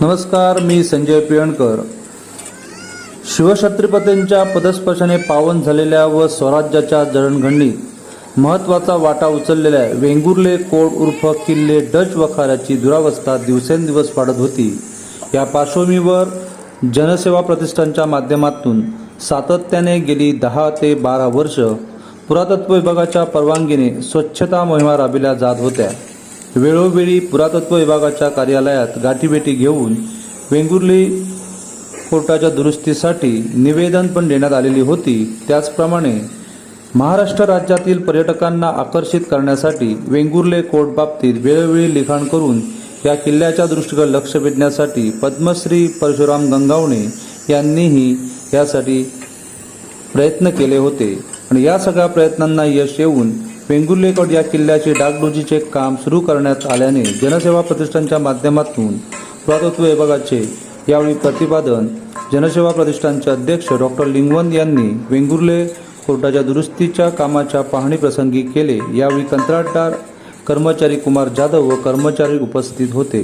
नमस्कार मी संजय पिळणकर. शिवछत्रपतींच्या पदस्पर्शाने पावन झालेल्या व स्वराज्याच्या जडणघडणीत महत्त्वाचा वाटा उचललेल्या वेंगुर्ले कोड उर्फ किल्ले डच वखाऱ्याची दुरावस्था दिवसेंदिवस वाढत होती. या पार्श्वभूमीवर जनसेवा प्रतिष्ठानच्या माध्यमातून सातत्याने गेली दहा ते बारा वर्ष पुरातत्व विभागाच्या परवानगीने स्वच्छता मोहिमा राबविल्या जात होत्या. वेळोवेळी पुरातत्व विभागाच्या कार्यालयात गाठीभेटी घेऊन वेंगुर्ली कोर्टाच्या दुरुस्तीसाठी निवेदन पण देण्यात आलेली होती. त्याचप्रमाणे महाराष्ट्र राज्यातील पर्यटकांना आकर्षित करण्यासाठी वेंगुर्ले कोर्ट बाबतीत वेळोवेळी लिखाण करून या किल्ल्याच्या दृष्टीकडे लक्ष वेधण्यासाठी पद्मश्री परशुराम गंगावणे यांनीही यासाठी प्रयत्न केले होते. आणि या सगळ्या प्रयत्नांना यश येऊन वेंगुर्लेकड या किल्ल्याचे डागडुजीचे काम सुरू करण्यात आल्याने जनसेवा प्रतिष्ठानच्या माध्यमातून पुरातत्व विभागाचे यावेळी प्रतिपादन जनसेवा प्रतिष्ठानचे अध्यक्ष डॉक्टर लिंगवंत यांनी वेंगुर्ले कोर्टाच्या दुरुस्तीच्या कामाच्या पाहणीप्रसंगी केले. यावेळी कंत्राटदार कर्मचारी कुमार जाधव व कर्मचारी उपस्थित होते.